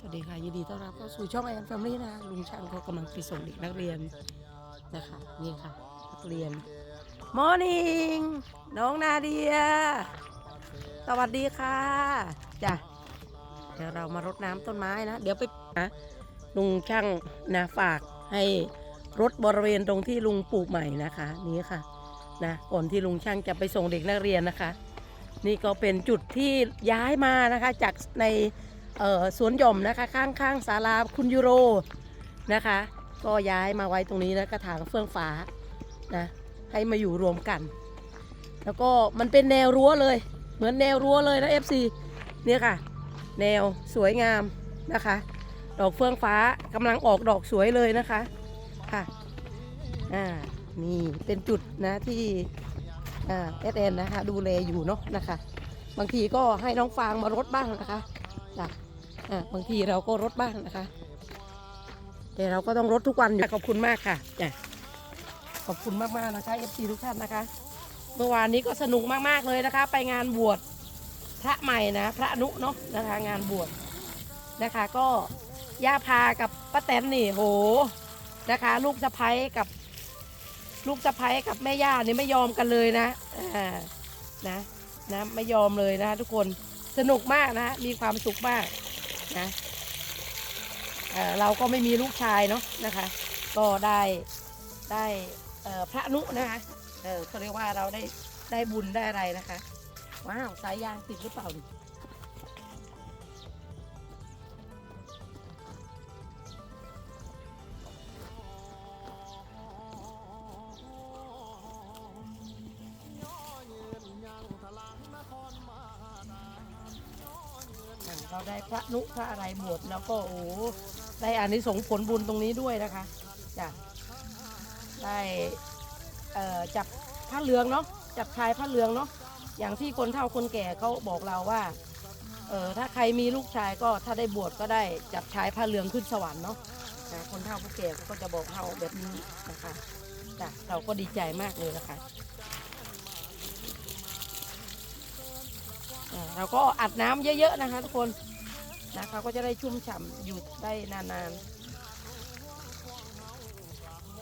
สวัสดีค่ะยินดีต้อนรับเข้าสู่ช่องแอนแฟมิลี่นะลุงช่างก็กำลังไปส่งเด็กนักเรียนนะคะนี่ค่ะนักเรียนมอร์นิ่งน้องนาเดีย สวัสดีค่ะจ้ะเดี๋ยวเรามารดน้ำต้นไม้นะ เดี๋ยวไปนะลุงช่างนะฝากให้รถบริเวณตรงที่ลุงปลูกใหม่นะคะ นี่ค่ะนะก่อนที่ลุงช่างจะไปส่งเด็กนักเรียนนะคะ นี่ก็เป็นจุดที่ย้ายมานะคะจากในเอ่อ สวนหย่อมนะคะข้างข้างศาลาคุณยูโรนะคะ ก็ย้ายมาไว้ตรงนี้นะกระถางเฟื่องฟ้านะให้มาอยู่รวมกัน แล้วก็มันเป็นแนวรั้วเลย เหมือนแนวรั้วเลยนะ FC เนี่ยค่ะ แนวสวยงามนะคะ ดอกเฟื่องฟ้ากำลังออกดอกสวยเลยนะคะค่ะอ่านี่เป็นจุดนะที่อ่าเอสเอ็นนะคะ ดูแลอยู่เนาะนะคะ บางทีก็ให้น้องฟางมารดบ้างนะคะจ้ะ บางทีเราก็รดบ้างนะคะ แต่เราก็ต้องรดทุกวันอยู่ขอบคุณมากค่ะจ้ะขอบคุณมากๆนะคะเอฟซีทุกท่านนะคะ เมื่อวานนี้ก็สนุกมากๆเลยนะคะ ไปงานบวชพระใหม่นะ พระอนุเนาะนะคะ งานบวชนะคะ ก็ย่าพากับป้าแตนนี่โหนะคะ ลูกสะพ้ยกับลูกสะพ้ยกับแม่ย่านี่ไม่ยอมกันเลยนะอ่านะนะไม่ยอมเลยนะทุกคนสนุกมากนะมีความสุขมาก นะเเราก็ไม่มีลูกชายเนาะนะคะ ก็ได้ได้พระนุนะคะเออเขาเรียกว่าเราได้ได้บุญได้อะไรนะคะ ว้าว สายยางติดหรือเปล่า เราได้พระนุพระอะไรบวชแล้วก็โอ้ได้อานิสงส์ผลบุญตรงนี้ด้วยนะคะจ้ะได้จับผ้าเหลืองเนาะจับชายผ้าเหลืองเนาะอย่างที่คนเฒ่าคนแก่เขาบอกเราว่าเออถ้าใครมีลูกชายก็ถ้าได้บวชก็ได้จับชายผ้าเหลืองขึ้นสวรรค์เนาะนะคนเฒ่าคนแก่เขาก็จะบอกเราแบบนี้นะคะจ้ะเราก็ดีใจมากเลยนะคะเราก็อัดน้ำเยอะๆนะคะทุกคน นะเขาก็จะได้ชุ่มฉ่ำอยู่ได้นานๆ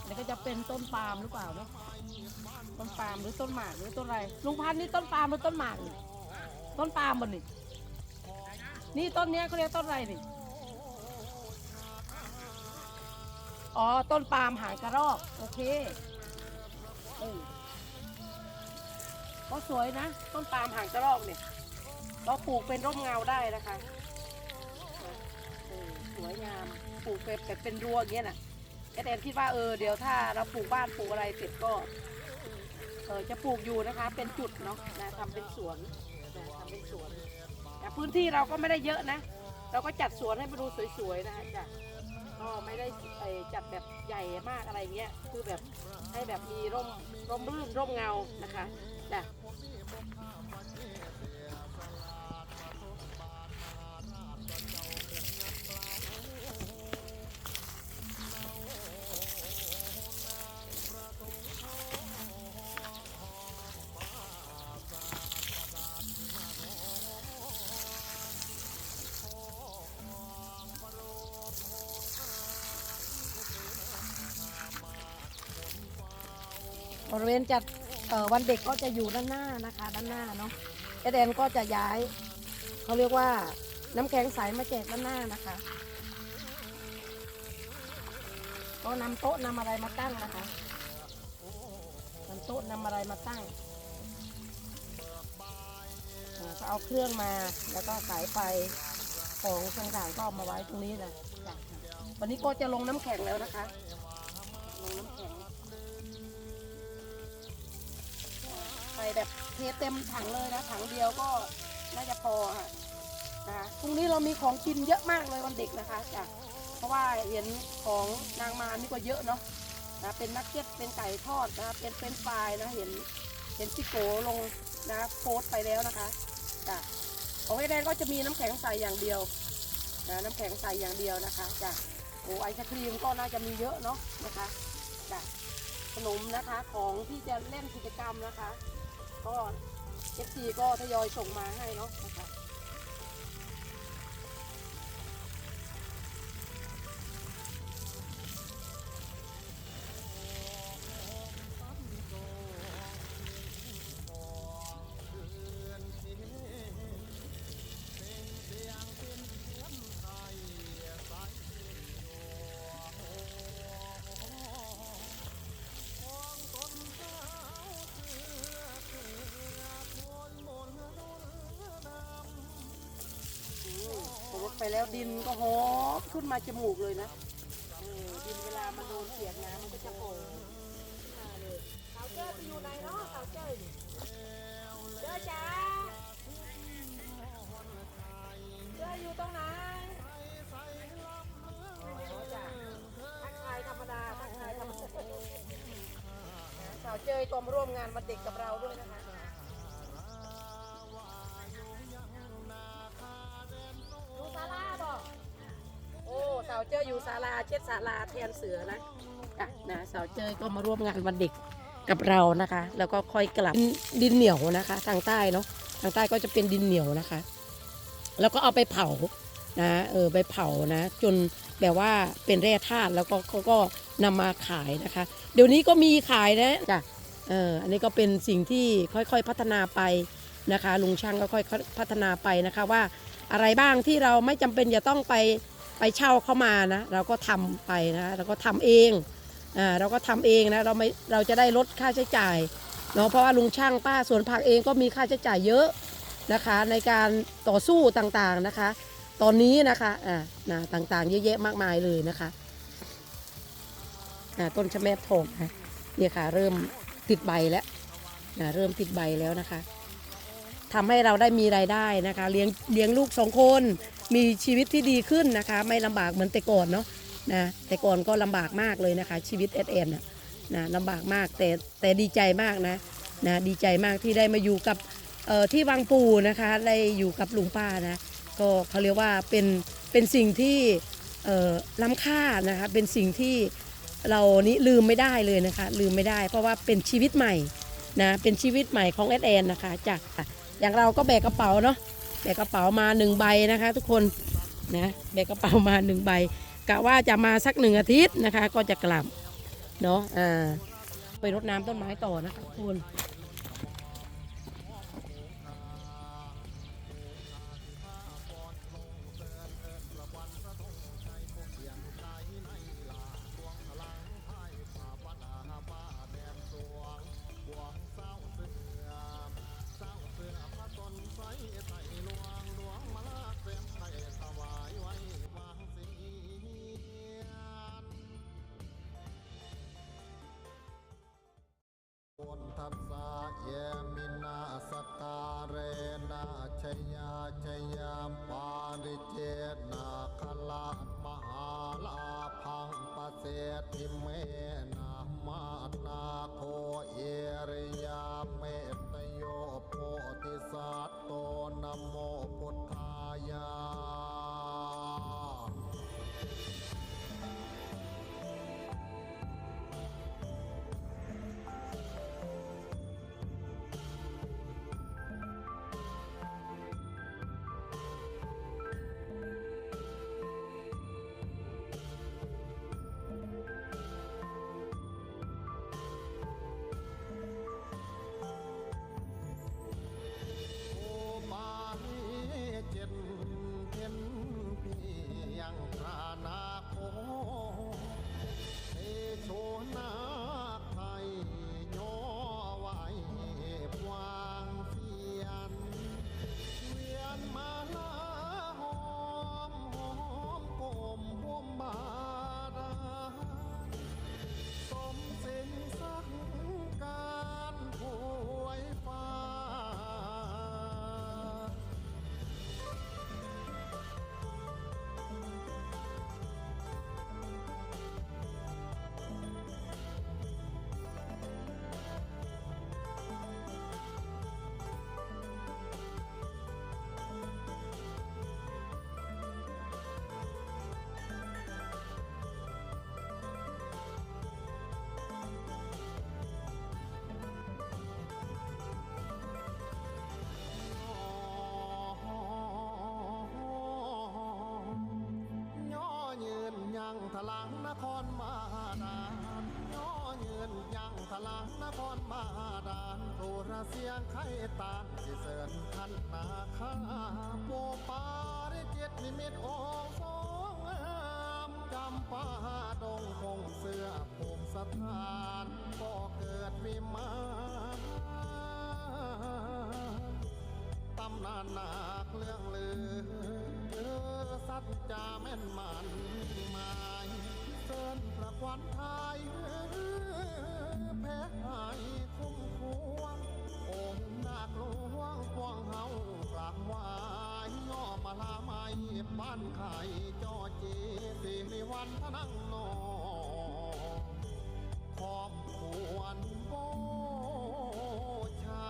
แล้วก็จะเป็นต้นปาล์มหรือเปล่าเนาะต้นปาล์มหรือต้นหมากหรือต้นอะไรลุงพันธ์นี่ต้นปาล์มหรือต้นหมากนี่ต้นปาล์มบนนี่นี่ต้นเนี้ยเขาเรียกต้นอะไรนี่อ๋อต้นปาล์มหางกระรอกโอเคเออก็สวยนะ ต้นปาล์มหางกระรอกเนี่ยเราปลูกเป็นร่มเงาได้นะคะ สวยงาม ปลูกเป็นแบบเป็นรั้วอย่างเงี้ยนะแอดแอนคิดว่าเออเดี๋ยวถ้าเราปลูกบ้านปลูกอะไรเสร็จก็เออจะปลูกอยู่นะคะ เป็นจุดเนาะนะทำเป็นสวนนะทำเป็นสวนแต่พื้นที่เราก็ไม่ได้เยอะนะ เราก็จัดสวนให้มันดูสวยๆนะคะจ้ะก็ไม่ได้เอ่อจัดแบบใหญ่มากอะไรเงี้ยคือแบบให้แบบมีร่มร่มรื่นร่มเงานะคะจ้ะ ริเวณจัดวันเด็กก็จะอยู่ด้านหน้านะคะ ด้านหน้าเนาะเอเดนก็จะย้ายเขาเรียกว่าน้ำแข็งใสมาแจกด้านหน้านะคะ ก็นำโต๊ะนำอะไรมาตั้งนะคะนำโต๊ะนำอะไรมาตั้งก็เอาเครื่องมาแล้วก็สายไฟของต่างๆก็เอามาไว้ตรงนี้นะจ้ะวันนี้ก็จะลงน้ำแข็งแล้วนะคะ ลงน้ำแข็ง แบบเทเต็มถังเลยนะ ถังเดียวก็น่าจะพอค่ะนะคะพรุ่งนี้เรามีของกินเยอะมากเลยวันเด็กนะคะจ้ะเพราะว่าเห็นของนางมานี่ก็เยอะเนาะนะเป็นนักเก็ตเป็นไก่ทอดนะเป็นเป็นฟรายนะเห็นเห็นพี่โกลงนะโพสไปแล้วนะคะจ้ะของไอแดงก็จะมีน้ำแข็งใส่อย่างเดียวนะน้ำแข็งใส่อย่างเดียวนะคะจ้ะโอ้ไอศครีมก็น่าจะมีเยอะเนาะนะคะจ้ะขนมนะคะของที่จะเล่นกิจกรรมนะคะ ก็เอฟซีก็ทยอยส่งมาให้เนาะนะคะ แล้วดินก็หอมขึ้นมาจมูกเลยนะเออดินเวลามันโดนเสียงน้ำมันก็จะหอมขึ้นมาเลยสาวเจ้ยไปอยู่ไหนเนาะสาวเจ้ยเจ้ยจ๋าเจ้ยอยู่ตรงไหนอ๋อจ้ะทักทายธรรมดาทักทายธรรมดาสาวเจ้ยก็มร่วมงานวันเด็กกับเราด้วยนะคะ อยู่ศาลาเช็ดศาลาแทนเสือนะอะนะสาวเจอก็มาร่วมงานวันเด็กกับเรานะคะ แล้วก็ค่อยกลับดินดินเหนียวนะคะ ทางใต้เนาะทางใต้ก็จะเป็นดินเหนียวนะคะ แล้วก็เอาไปเผานะเออไปเผานะ จนแบบว่าเป็นแร่ธาตุแล้วก็เขาก็นำมาขายนะคะ เดี๋ยวนี้ก็มีขายนะจ้ะเอออันนี้ก็เป็นสิ่งที่ค่อยๆพัฒนาไปนะคะลุงช่างก็ค่อยๆพัฒนาไปนะคะว่าอะไรบ้างที่เราไม่จำเป็นจะต้องไป ไปเช่าเข้ามานะ เราก็ทำไปนะเราก็ทำเองอ่าเราก็ทำเองนะเราไม่เราจะได้ลดค่าใช้จ่ายเนาะเพราะว่าลุงช่างป้าสวนผักเองก็มีค่าใช้จ่ายเยอะนะคะ ในการต่อสู้ต่างๆนะคะ ตอนนี้นะคะอ่านะต่างๆ เยอะแยะมากมายเลยนะคะอ่าต้นชะแมบทองนะเนี่ยค่ะเริ่มติดใบแล้วนะเริ่มติดใบแล้วนะคะทำให้เราได้มีรายได้นะคะ เลี้ยงเลี้ยงลูกสองคน มีชีวิตที่ดีขึ้นนะคะ ไม่ลำบากเหมือนแต่ก่อนเนาะนะแต่ก่อนก็ลำบากมากเลยนะคะ ชีวิตเอสเอ็นนะลำบากมากแต่แต่ดีใจมากนะนะดีใจมากที่ได้มาอยู่กับเอ่อที่วังปูนะคะได้อยู่กับลุงป้านะก็เขาเรียกว่าเป็นเป็นสิ่งที่เอ่อล้ำค่านะคะเป็นสิ่งที่เรานี่ลืมไม่ได้เลยนะคะลืมไม่ได้ เพราะว่าเป็นชีวิตใหม่นะเป็นชีวิตใหม่ของเอสเอ็นนะคะจากอย่างเราก็แบกกระเป๋าเนาะ บกกระเป๋ามาหนึ่งใบนะคะ ทุกคนนะแบกกระเป๋ามาหนึ่งใบกะว่าจะมาสักหนึ่งอาทิตย์นะคะ ก็จะกลับเนาะอ่าไปรดน้ำต้นไม้ต่อนะคะทุกคน ยมินาสการเรนะชยาชยามปาริเจนาคลามหาลาพังปเสติเมนามานาโคเอริยาเมตโยโพธิสัตโตนโมพุทธายา ลังนครมาดานย่อยืนยังทลังนครมาดานโทรเสียงไข่ตานสิเสริญขันนาคาโบปาริจิตนิมิตโอสงงามจำปาดงคงเสื้อภูมิสถานก็เกิดวิมานตำนานนาคเรื่องลือเออ สสัจจะแม่นมันหมายเสินประควันไทยแพ้หายคุ้มควงองค์นาคลวงพวงเฮากราบไวายย่อมาลาไม่บ้านไข่จอเจสิริวันทนังนองขอบควรโบชา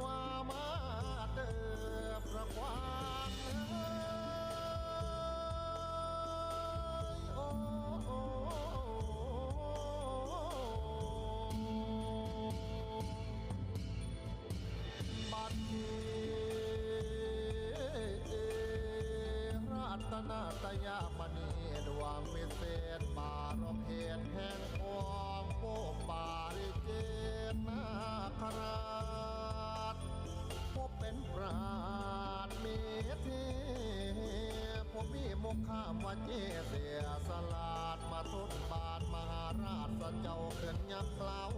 ว่ามาเดอประควา นาตยามณีดวงวิเศษบารมเหตุแห่งความโบบาริเจนาคราชพบเป็นปราดเมเทผมมีมุขข้ามวันเจเสียสลาดมาทุนบาทมหาราชสเจ้าเกินยักกลาเ